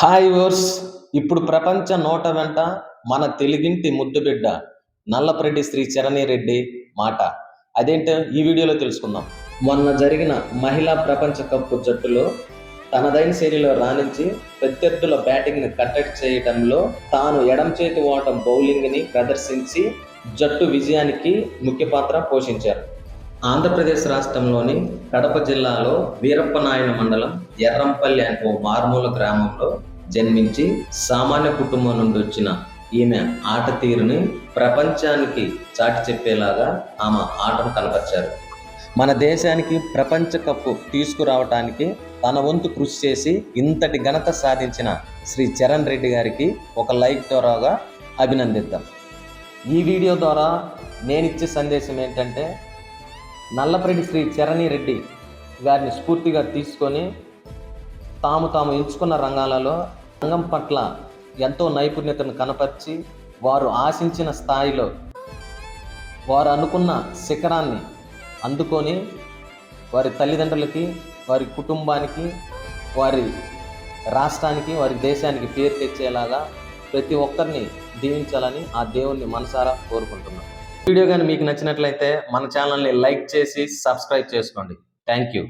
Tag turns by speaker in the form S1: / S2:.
S1: Hi verse ఇప్పుడు ప్రపంచ నోట వెంట మన తెలుగింటి ముద్దుబిడ్డ నల్లపరెడ్డి శ్రీ చరణి రెడ్డి మాట. అదేంటో ఈ వీడియోలో తెలుసుకుందాం. మొన్న జరిగిన మహిళా ప్రపంచ కప్ జట్టులో తనదైన శైలిలో రాణించి ప్రత్యర్థుల బ్యాటింగ్ని కట్టడి చేయడంలో తాను ఎడం చేతి ఓటం బౌలింగ్ని ప్రదర్శించి జట్టు విజయానికి ముఖ్య పాత్ర పోషించారు. ఆంధ్రప్రదేశ్ రాష్ట్రంలోని కడప జిల్లాలో వీరప్పనాయన మండలం ఎర్రంపల్లి అనే ఓ మారుమూల గ్రామంలో జన్మించి సామాన్య కుటుంబం నుండి వచ్చిన ఈమె ఆట తీరుని ప్రపంచానికి చాటి చెప్పేలాగా ఆమె ఆటను కనపరిచారు. మన దేశానికి ప్రపంచ కప్పు తీసుకురావటానికి తన వంతు కృషి చేసి ఇంతటి ఘనత సాధించిన శ్రీ చరణ్ రెడ్డి గారికి ఒక లైక్ ద్వారాగా అభినందిద్దాం. ఈ వీడియో ద్వారా నేను ఇచ్చే సందేశం ఏంటంటే నల్లపరెడ్డి శ్రీ చరణి రెడ్డి గారిని స్ఫూర్తిగా తీసుకొని తాము తాము ఎంచుకున్న రంగాలలో రంగం పట్ల ఎంతో నైపుణ్యతను కనపరిచి వారు ఆశించిన స్థాయిలో వారు అనుకున్న శిఖరాన్ని అందుకొని వారి తల్లిదండ్రులకి వారి కుటుంబానికి వారి రాష్ట్రానికి వారి దేశానికి పేరు తెచ్చేలాగా ప్రతి ఒక్కరిని దీవించాలని ఆ దేవుణ్ణి మనసారా కోరుకుంటున్నాను వీడియో కానీ మీకు నచ్చినట్లయితే మన ఛానల్ని లైక్ చేసి సబ్స్క్రైబ్ చేసుకోండి. Thank you.